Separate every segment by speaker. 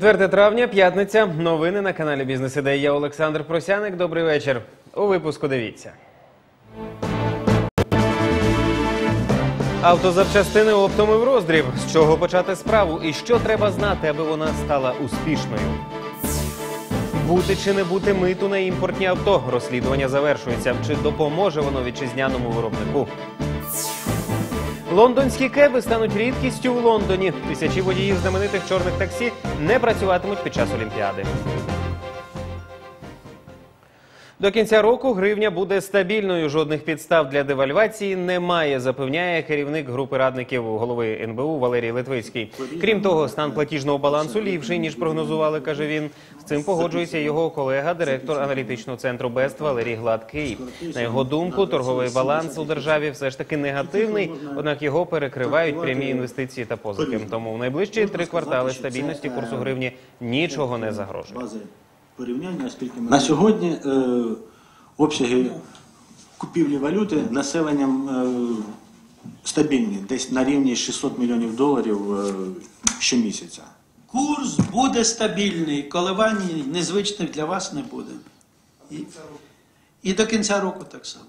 Speaker 1: 4 травня, п'ятниця. Новини на каналі Бізнес Ідея. Я Олександр Просяник. Добрий вечір. У випуску дивіться. Автозапчастини оптом і в роздріб. З чого почати справу і що треба знати, аби вона стала успішною. Бути чи не бути миту на імпортні авто. Розслідування завершується. Чи допоможе воно вітчизняному виробнику? Лондонські кеби стануть рідкістю в Лондоні. Тисячі водіїв знаменитих чорних таксі не працюватимуть під час Олімпіади. До кінця року гривня буде стабільною. Жодних підстав для девальвації немає, запевняє керівник групи радників голови НБУ Валерій Литвицький. Крім того, стан платіжного балансу ліпший ніж прогнозували, каже він. З цим погоджується його колега, директор аналітичного центру БЕСТ Валерій Гладкий. На його думку, торговий баланс у державі все ж таки негативний, однак його перекривають прямі інвестиції та позики. Тому в найближчі три квартали стабільності курсу гривні нічого не загрожує.
Speaker 2: Порівняння, оскільки ми... на сьогодні е, обсяги купівлі валюти населенням е, стабільні, десь на рівні 600 мільйонів доларів е, щомісяця.
Speaker 3: Курс буде стабільний, коливань незвичних для вас не буде. І, і до кінця року так само.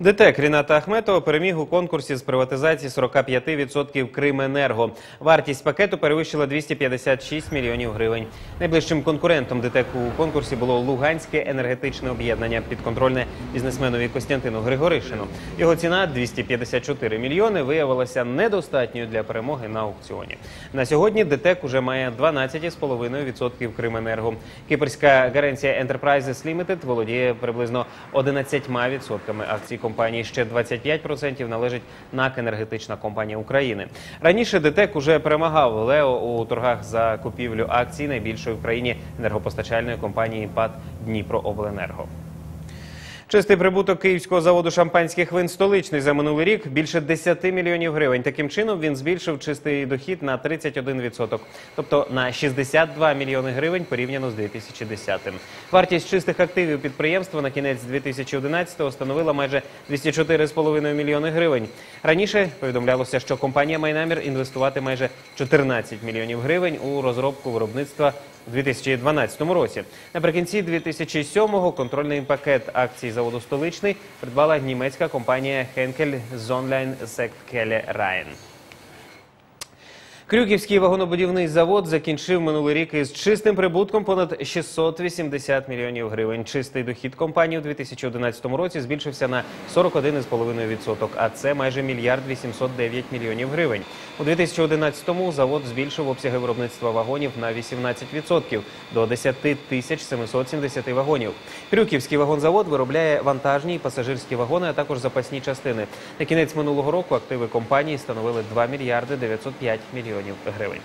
Speaker 1: ДТЕК Ріната Ахметова переміг у конкурсі з приватизації 45% Крименерго. Вартість пакету перевищила 256 мільйонів гривень. Найближчим конкурентом ДТЕК у конкурсі було Луганське енергетичне об'єднання підконтрольне бізнесменові Костянтину Григоришину. Його ціна 254 мільйони виявилася недостатньою для перемоги на аукціоні. На сьогодні ДТЕК уже має 12,5% Крименерго. Кипрська гарантія Enterprises Limited володіє приблизно 11% акцій компанії. Ще 25% належить НАК «Енергетична компанія України. Раніше ДТЕК уже перемагав Лео у торгах за купівлю акцій найбільшої в країні енергопостачальної компанії ПАД Дніпрообленерго. Чистий прибуток київського заводу шампанських вин столичний за минулий рік більше 10 мільйонів гривень. Таким чином він збільшив чистий дохід на 31%, тобто на 62 мільйони гривень порівняно з 2010-м. Вартість чистих активів підприємства на кінець 2011-го становила майже 204,5 мільйони гривень. Раніше повідомлялося, що компанія має намір інвестувати майже 14 мільйонів гривень у розробку виробництва у 2012 році. Наприкінці 2007-го контрольний пакет акцій заводу столичний придбала німецька компанія Henkel Zonline Sektkele Rhein. Крюківський вагонобудівний завод закінчив минулий рік із чистим прибутком понад 680 мільйонів гривень. Чистий дохід компанії у 2011 році збільшився на 41,5%, а це майже мільярд 809 мільйонів гривень. У 2011-му завод збільшив обсяги виробництва вагонів на 18% до 10 тисяч 770 вагонів. Крюківський вагонзавод виробляє вантажні і пасажирські вагони, а також запасні частини. На кінець минулого року активи компанії становили 2 мільярди 905 мільйонів гривень.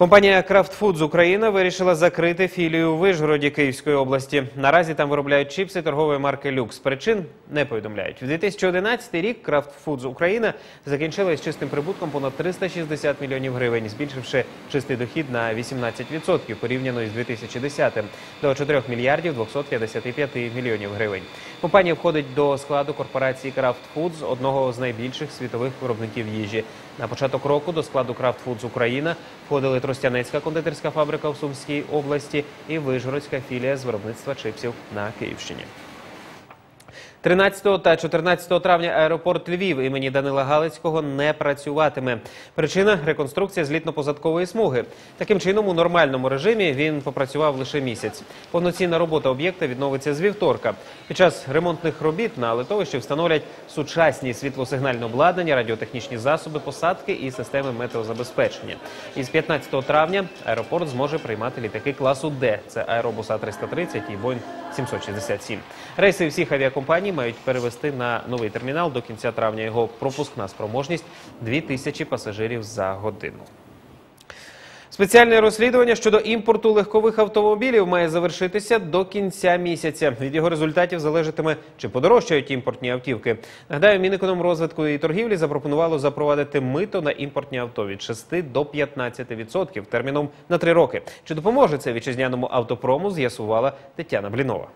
Speaker 1: Компанія Kraft Foods Україна вирішила закрити філію у Вишгороді Київської області. Наразі там виробляють чіпси торгової марки Люкс. Причин не повідомляють. В 2011 рік Kraft Foods Україна закінчила із чистим прибутком понад 360 мільйонів гривень, збільшивши чистий дохід на 18% порівняно із 2010 до 4 мільярдів 255 мільйонів гривень. Компанія входить до складу корпорації Kraft Foods, одного з найбільших світових виробників їжі. На початок року до складу Крафт Фудз Україна входили Тростянецька кондитерська фабрика в Сумській області і Вижгородська філія з виробництва чипсів на Київщині. 13 та 14 травня аеропорт Львів імені Данила Галицького не працюватиме. Причина реконструкція злітно-позадкової смуги. Таким чином, у нормальному режимі він попрацював лише місяць. Повноцінна робота об'єкта відновиться з вівторка. Під час ремонтних робіт на литовищі встановлять сучасні світлосигнальне обладнання, радіотехнічні засоби посадки і системи метеозабезпечення. Із 15 травня аеропорт зможе приймати літаки класу Д. Це аеробус А-330 і Boeing 767. Рейси всіх авіакомпаній мають перевести на новий термінал до кінця травня. Його пропускна спроможність 2000 пасажирів за годину. Спеціальне розслідування щодо імпорту легкових автомобілів має завершитися до кінця місяця. Від його результатів залежатиме, чи подорожчають імпортні автівки. Нагадаю, Мінекономрозвитку і торгівлі запропонувало запровадити мито на імпортні авто від 6 до 15% терміном на 3 роки. Чи допоможе це вітчизняному автопрому? З'ясувала Тетяна Блінова.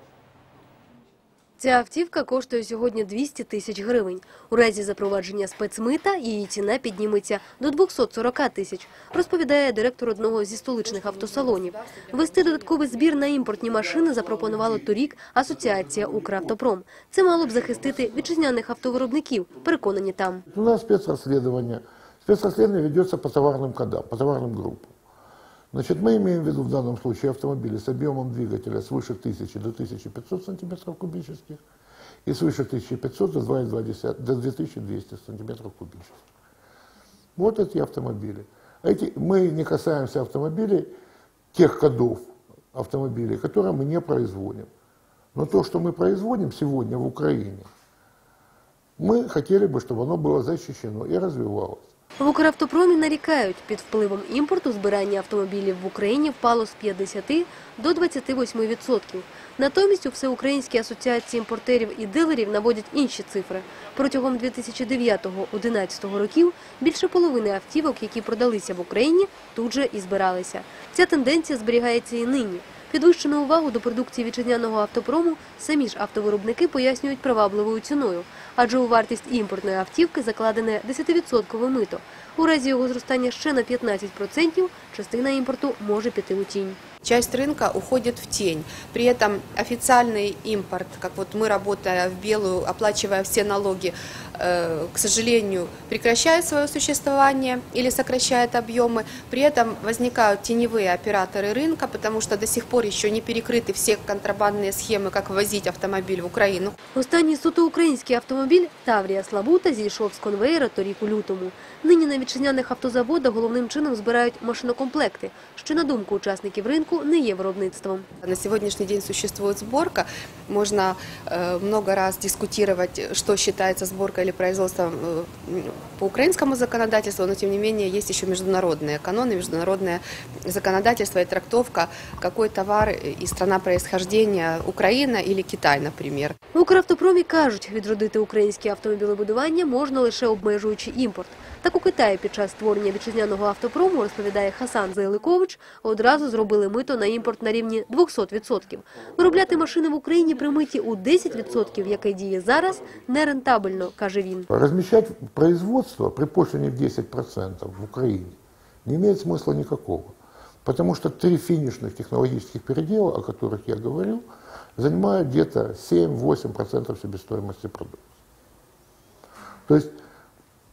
Speaker 4: Ця автівка коштує сьогодні 200 тисяч гривень. У разі запровадження спецмита її ціна підніметься до 240 тисяч, розповідає директор одного зі столичних автосалонів. Ввести додатковий збір на імпортні машини запропонувала торік Асоціація «Укравтопром». Це мало б захистити вітчизняних автовиробників, переконані там.
Speaker 5: У нас спецрасследование. Спецрасследование ведется по товарным кодам, по товарным группам. Значит, мы имеем в виду в данном случае автомобили с объемом двигателя свыше 1000 до 1500 сантиметров кубических и свыше 1500 до 2,2 до 2200 сантиметров кубических. Вот эти автомобили. Эти, мы не касаемся автомобилей, тех кодов автомобилей, которые мы не производим. Но то, что мы производим сегодня в Украине, мы хотели бы, чтобы оно было защищено и развивалось.
Speaker 4: В Укравтопромі нарікають, під впливом імпорту збирання автомобілів в Україні впало з 50 до 28 відсотків. Натомість у Всеукраїнській асоціації імпортерів і дилерів наводять інші цифри. Протягом 2009-2011 років більше половини автівок, які продалися в Україні, тут же і збиралися. Ця тенденція зберігається і нині. Підвищену увагу до продукції вітчизняного автопрому самі ж автовиробники пояснюють привабливою ціною, адже у вартість імпортної автівки закладене 10% мито. У разі його зростання ще на 15% частина імпорту може піти у тінь
Speaker 6: Часть рынка уходит в тень. При этом официальный импорт, как вот мы работая в белую, оплачивая все налоги, э, к сожалению, прекращает свое существование или сокращает объемы. При этом возникают теневые операторы рынка, потому что до сих пор еще не перекрыты все контрабандные схемы, как ввозить автомобиль в Украину.
Speaker 4: Останній суто український автомобіль Таврія Славута зійшов з конвеєра торік у лютому. Нині на вітчизняних автозаводах головним чином збирають машинокомплекти, що, на думку учасників ринку, не є виробництвом.
Speaker 6: На сегодняшний день существует сборка. Можно э, много раз дискутировать, что считается сборкой или производством э, м, по украинскому законодательству, но тем не менее есть еще международные каноны, международное законодательство и трактовка, какой товар и страна происхождения Украина или Китай, например.
Speaker 4: В Укравтопромі кажуть, відродити українське автомобілебудування можна лише обмежуючи імпорт. Так у Китаї під час створення вітчизняного автопрому, розповідає Хасан Зайликович, одразу зробили мито на імпорт на рівні 200%. Виробляти машини в Україні при миті у 10%, яке діє зараз, нерентабельно, каже він.
Speaker 5: Размещать производство при пошлине в 10% в Украине не имеет смысла никакого. Потому что три финишных технологических передела, о которых я говорил, занимают где-то 7-8% себестоимости продукции. То есть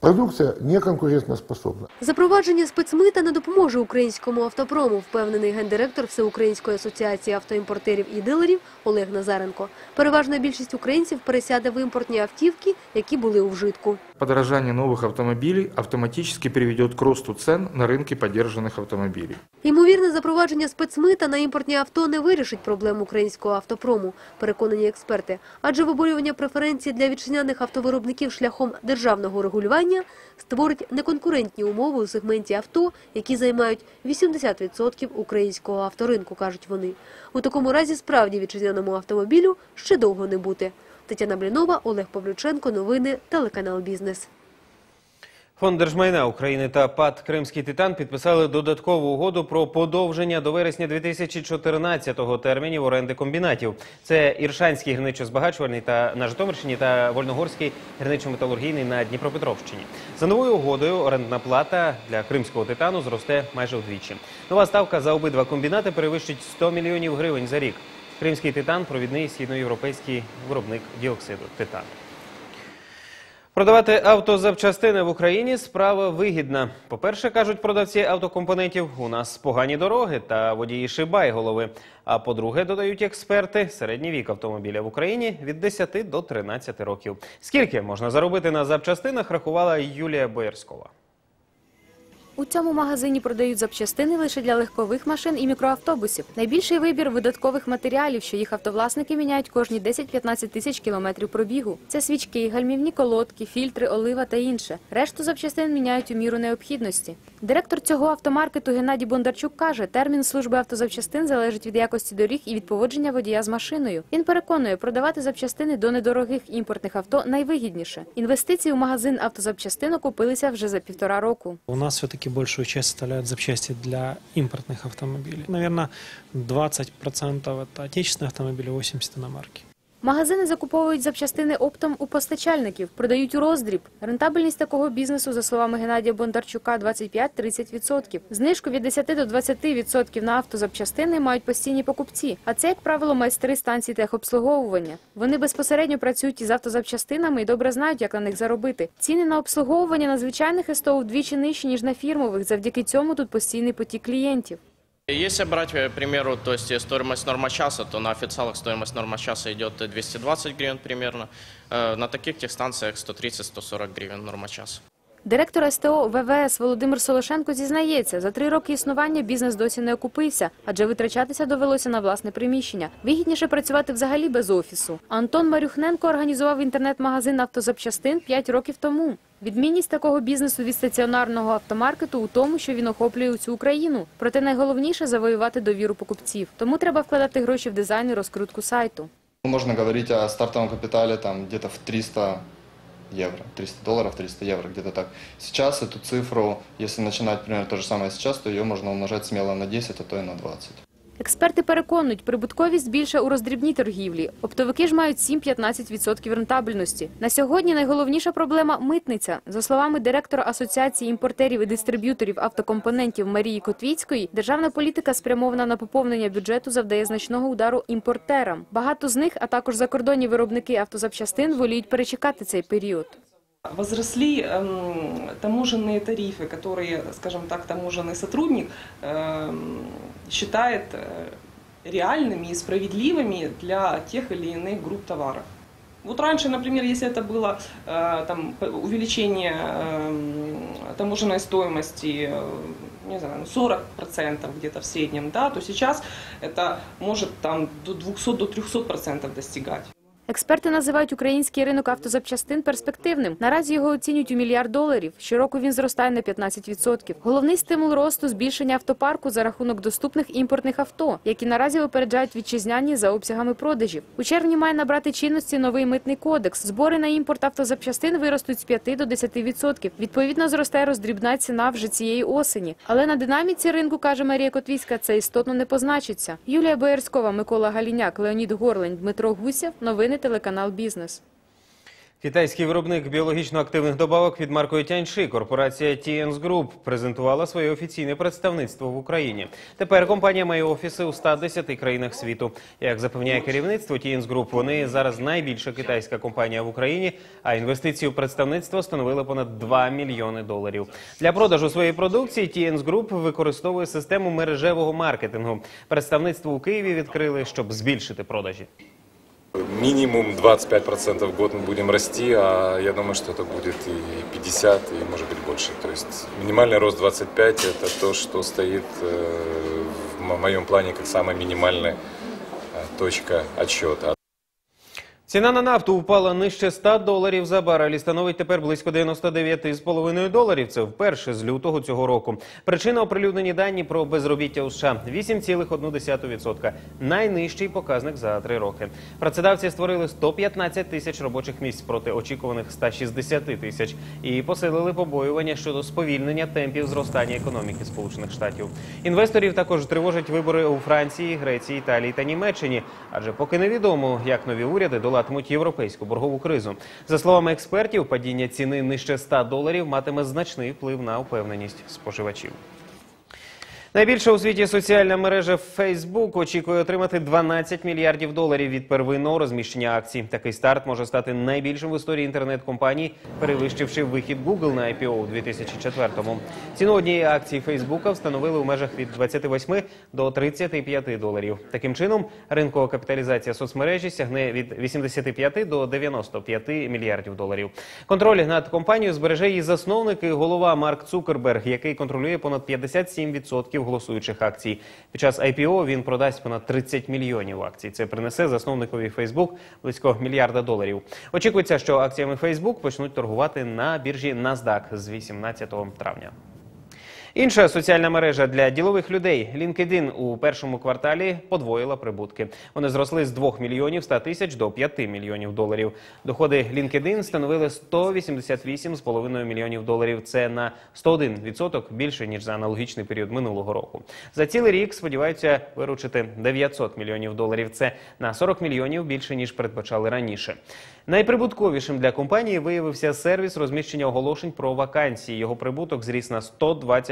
Speaker 5: продукция не конкурентоспособна.
Speaker 4: Запровадження спецмита не допоможе українському автопрому, впевнений гендиректор Всеукраїнської асоціації автоімпортерів і дилерів Олег Назаренко. Переважна більшість українців пересяде в імпортні автівки, які були у вжитку.
Speaker 7: Подорожание новых автомобилей автоматически приведет к росту цен на рынке подержанных автомобилей.
Speaker 4: Ймовірне запровадження спецмита на імпортні авто не вирішить проблем українського автопрому, переконані експерти. Адже виборювання преференцій для вітчизняних автовиробників шляхом державного регулювання створить неконкурентні умови у сегменті авто, які займають 80% українського авторинку, кажуть вони. У такому разі справді вітчизняному автомобілю ще довго не бути. Тетяна Блінова, Олег Павлюченко. Новини. Телеканал Бізнес.
Speaker 1: Фонд держмайна України та ПАД Кримський Титан підписали додаткову угоду про подовження до вересня 2014-го термінів оренди комбінатів. Це Іршанський гірничо-збагачувальний та на Житомирщині та Вольногорський гірничо-металургійний на Дніпропетровщині. За новою угодою орендна плата для кримського титану зросте майже вдвічі. Нова ставка за обидва комбінати перевищить 100 мільйонів гривень за рік. Кримський титан провідний східноєвропейський виробник діоксиду титану. Продавати автозапчастини в Україні справа вигідна. По-перше, кажуть продавці автокомпонентів, у нас погані дороги та водії шибайголови. А по-друге, додають експерти, середній вік автомобіля в Україні від 10 до 13 років. Скільки можна заробити на запчастинах, рахувала Юлія Боярськова.
Speaker 8: У цьому магазині продають запчастини лише для легкових машин і мікроавтобусів. Найбільший вибір видаткових матеріалів, що їх автовласники міняють кожні 10-15 тисяч кілометрів пробігу. Це свічки, гальмівні колодки, фільтри, олива та інше. Решту запчастин міняють у міру необхідності. Директор цього автомаркету Геннадій Бондарчук каже, термін служби автозапчастин залежить від якості доріг і від поводження водія з машиною. Він переконує, продавати запчастини до недорогих імпортних авто найвигідніше. Інвестиції у магазин автозапчастин окупилися вже за півтора року.
Speaker 9: У нас все-таки большую часть составляют запчасти для импортных автомобилей. Наверное, 20% это отечественные автомобили, 80% иномарки.
Speaker 8: Магазини закуповують запчастини оптом у постачальників, продають у роздріб. Рентабельність такого бізнесу, за словами Геннадія Бондарчука, 25-30%. Знижку від 10 до 20% на автозапчастини мають постійні покупці. А це, як правило, майстри станцій техобслуговування. Вони безпосередньо працюють із автозапчастинами і добре знають, як на них заробити. Ціни на обслуговування на звичайних СТО вдвічі нижчі, ніж на фірмових. Завдяки цьому тут постійний потік клієнтів.
Speaker 10: Если брать, э, к примеру, то есть э, стоимость норма часа, то на официалах стоимость норма часа идет э, 220 гривен примерно. Э, На таких техстанциях 130-140 гривен норма часа.
Speaker 8: Директор СТО ВВС Володимир Солошенко зізнається, за три роки існування бізнес досі не окупився, адже витрачатися довелося на власне приміщення. Вигідніше працювати взагалі без офісу. Антон Марюхненко організував інтернет-магазин автозапчастин 5 років тому. Відмінність такого бізнесу від стаціонарного автомаркету у тому, що він охоплює усю Україну. Проте найголовніше завоювати довіру покупців. Тому треба вкладати гроші в дизайн і розкрутку сайту.
Speaker 11: Можно говорить о стартовом капитале там где-то в 300 евро, 300 долларов, 300 евро, где-то так. Сейчас эту цифру, если начинать примерно то же самое сейчас, то ее можно умножать смело на 10, а то и на 20.
Speaker 8: Експерти переконують, прибутковість більше у роздрібній торгівлі. Оптовики ж мають 7-15% рентабельності. На сьогодні найголовніша проблема – митниця. За словами директора Асоціації імпортерів і дистриб'юторів автокомпонентів Марії Котвіцької, державна політика, спрямована на поповнення бюджету, завдає значного удару імпортерам. Багато з них, а також закордонні виробники автозапчастин, воліють перечекати цей період.
Speaker 12: Возросли эм, таможенные тарифы, которые, скажем так, таможенный сотрудник эм, считает э, реальными и справедливыми для тех или иных групп товаров. Вот раньше, например, если это было э, там, увеличение эм, таможенной стоимости, э, не знаю, ну, 40% где-то в среднем, да, то сейчас это может там, до 200 до 300% достигать.
Speaker 8: Експерти називають український ринок автозапчастин перспективним. Наразі його оцінюють у мільярд доларів. Щороку він зростає на 15%. Головний стимул росту – збільшення автопарку за рахунок доступних імпортних авто, які наразі випереджають вітчизняні за обсягами продажів. У червні має набрати чинності новий митний кодекс. Збори на імпорт автозапчастин виростуть з 5 до 10%. Відповідно, зростає роздрібна ціна вже цієї осені. Але на динаміці ринку, каже Марія Котвіська, це істотно не позначиться. Юлія Боярськова, Микола Галіняк, Леонід Горлень, Дмитро Гусєв. Новини телеканал Бізнес.
Speaker 1: Китайський виробник біологічно активних добавок під маркою Тяньши, корпорація TNS Group, презентувала своє офіційне представництво в Україні. Тепер компанія має офіси у 110 країнах світу. Як запевняє керівництво TNS Group, вони зараз найбільша китайська компанія в Україні, а інвестиції у представництво становили понад 2 мільйони доларів. Для продажу своєї продукції TNS Group використовує систему мережевого маркетингу. Представництво у Києві відкрили, щоб збільшити продажі.
Speaker 13: Минимум 25% в год мы будем расти, а я думаю, что это будет и 50, и может быть больше. То есть минимальный рост 25 – это то, что стоит э, в мо- моем плане как самая минимальная э, точка отсчета.
Speaker 1: Ціна на нафту впала нижче 100 доларів за барель і становить тепер близько 99,5 доларів. Це вперше з лютого цього року. Причина оприлюднені дані про безробіття у США 8,1%. Найнижчий показник за три роки. Працедавці створили 115 тисяч робочих місць проти очікуваних 160 тисяч і посилили побоювання щодо сповільнення темпів зростання економіки Сполучених Штатів. Інвесторів також тривожать вибори у Франції, Греції, Італії та Німеччині, адже поки невідомо, як нові уряди долатимуть європейську боргову кризу. За словами експертів, падіння ціни нижче 100 доларів матиме значний вплив на упевненість споживачів. Найбільша у світі соціальна мережа Facebook очікує отримати 12 мільярдів доларів від первинного розміщення акцій. Такий старт може стати найбільшим в історії інтернет-компаній, перевищивши вихід Google на IPO у 2004-му. Ціну однієї акції Facebook встановили у межах від 28 до 35 доларів. Таким чином, ринкова капіталізація соцмережі сягне від 85 до 95 мільярдів доларів. Контроль над компанією збереже її засновник і голова Марк Цукерберг, який контролює понад 57% голосуючих акцій. Під час IPO він продасть понад 30 мільйонів акцій. Це принесе засновникові Facebook близько мільярда доларів. Очікується, що акціями Facebook почнуть торгувати на біржі NASDAQ з 18 травня. Інша соціальна мережа для ділових людей LinkedIn у першому кварталі подвоїла прибутки. Вони зросли з 2 мільйонів 100 тисяч до 5 мільйонів доларів. Доходи LinkedIn становили 188,5 мільйонів доларів. Це на 101% більше ніж за аналогічний період минулого року. За цілий рік сподіваються виручити 900 мільйонів доларів. Це на 40 мільйонів більше ніж передбачали раніше. Найприбутковішим для компанії виявився сервіс розміщення оголошень про вакансії. Його прибуток зріс на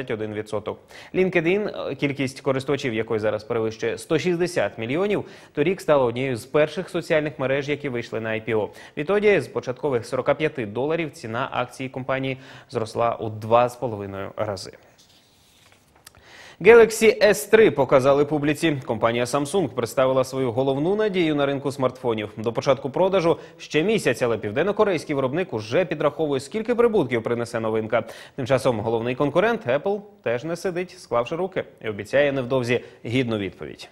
Speaker 1: 121%. LinkedIn, е, кількість користувачів якої зараз перевищує 160 мільйонів, торік стала однією з перших соціальних мереж, які вийшли на IPO. Відтоді з початкових 45 доларів ціна акції компанії зросла у 2,5 рази. Galaxy S3 показали публіці. Компанія Samsung представила свою головну надію на ринку смартфонів. До початку продажу ще місяць, але південнокорейський виробник уже підраховує, скільки прибутків принесе новинка. Тим часом головний конкурент Apple теж не сидить, склавши руки, і обіцяє невдовзі гідну відповідь.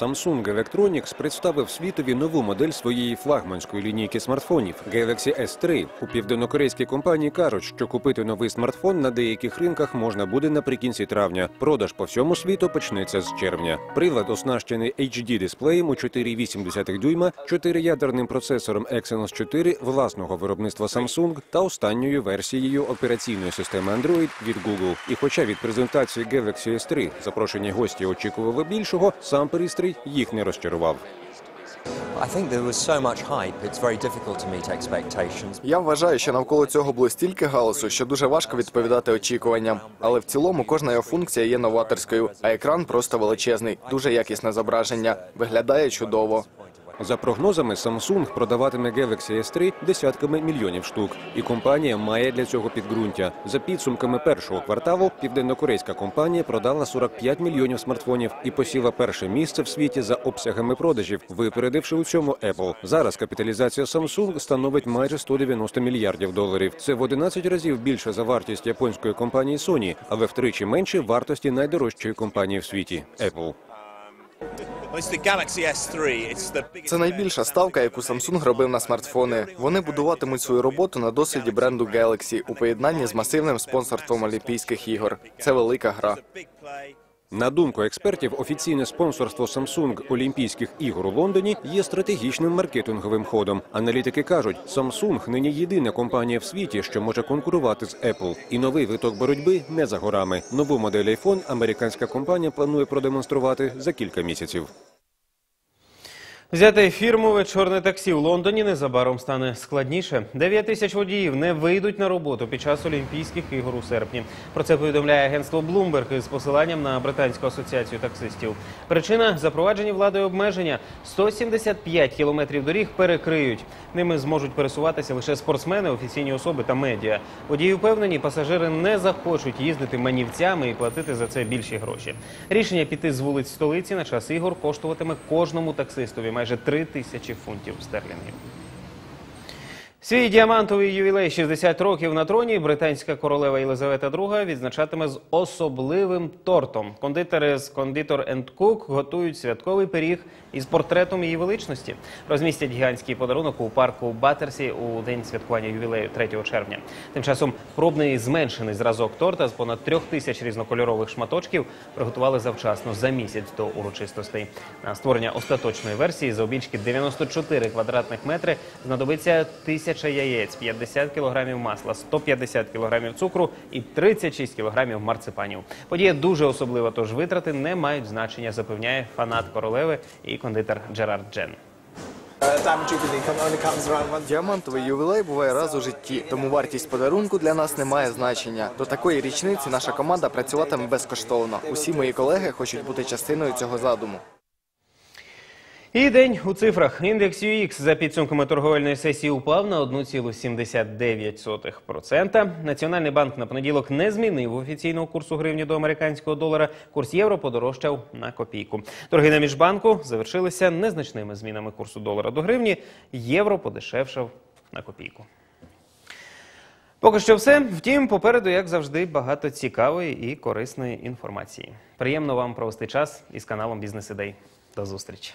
Speaker 14: Samsung Electronics представив світові нову модель своєї флагманської лінійки смартфонів Galaxy S3. У південнокорейській компанії кажуть, що купити новий смартфон на деяких ринках можна буде наприкінці травня. Продаж по всьому світу почнеться з червня. Прилад оснащений HD дисплеєм у 4,8 дюйма, чотириядерним процесором Exynos 4 власного виробництва Samsung та останньою версією операційної системи Android від Google. І хоча від презентації Galaxy S3 запрошені гості очікували більшого, сам пристрій їх не розчарував.
Speaker 15: Я вважаю, що навколо цього було стільки галасу, що дуже важко відповідати очікуванням. Але в цілому кожна його функція є новаторською, а екран просто величезний, дуже якісне зображення, виглядає чудово.
Speaker 14: За прогнозами, Samsung продаватиме Galaxy S3 десятками мільйонів штук, і компанія має для цього підґрунтя. За підсумками першого кварталу, південнокорейська компанія продала 45 мільйонів смартфонів і посіла перше місце в світі за обсягами продажів, випередивши у цьому Apple. Зараз капіталізація Samsung становить майже 190 мільярдів доларів. Це в 11 разів більше за вартість японської компанії Sony, але втричі менше вартості найдорожчої компанії в світі Apple.
Speaker 15: Це найбільша ставка, яку Samsung робив на смартфони. Вони будуватимуть свою роботу на досвіді бренду Galaxy у поєднанні з масивним спонсорством Олімпійських ігор. Це велика гра.
Speaker 14: На думку експертів, офіційне спонсорство Samsung Олімпійських ігор у Лондоні є стратегічним маркетинговим ходом. Аналітики кажуть, Samsung нині єдина компанія в світі, що може конкурувати з Apple. І новий виток боротьби не за горами. Нову модель iPhone американська компанія планує продемонструвати за кілька місяців.
Speaker 1: Взяти фірмове чорне таксі у Лондоні незабаром стане складніше. 9 тисяч водіїв не вийдуть на роботу під час Олімпійських ігор у серпні. Про це повідомляє агентство Bloomberg із посиланням на британську асоціацію таксистів. Причина запроваджені владою обмеження. 175 кілометрів доріг перекриють. Ними зможуть пересуватися лише спортсмени, офіційні особи та медіа. Водії впевнені, пасажири не захочуть їздити манівцями і платити за це більші гроші. Рішення піти з вулиць столиці на час ігор коштуватиме кожному таксистові майже 3 тисячі фунтів стерлінгів. Свій діамантовий ювілей 60 років на троні британська королева Єлизавета II відзначатиме з особливим тортом. Кондитери з Conditor Cook готують святковий пиріг із портретом її величності. Розмістять гігантський подарунок у парку Баттерсі у день святкування ювілею 3 червня. Тим часом пробний зменшений зразок торта з понад трьох тисяч різнокольорових шматочків приготували завчасно за місяць до урочистостей. На створення остаточної версії за обічки 94 квадратних метри знадобиться тисяча яєць, 50 кілограмів масла, 150 кілограмів цукру і 36 кілограмів марципанів. Подія дуже особлива, тож витрати не мають значення, запевняє фанат королеви і кондитер Джерард Джен.
Speaker 15: Діамантовий ювілей буває раз у житті, тому вартість подарунку для нас не має значення. До такої річниці наша команда працюватиме безкоштовно. Усі мої колеги хочуть бути частиною цього задуму.
Speaker 1: І день у цифрах. Індекс UX за підсумками торговельної сесії упав на 1,79%. Національний банк на понеділок не змінив офіційного курсу гривні до американського долара. Курс євро подорожчав на копійку. Торги на міжбанку завершилися незначними змінами курсу долара до гривні. Євро подешевшав на копійку. Поки що все. Втім, попереду, як завжди, багато цікавої і корисної інформації. Приємно вам провести час із каналом Бізнес Ідей. До зустрічі.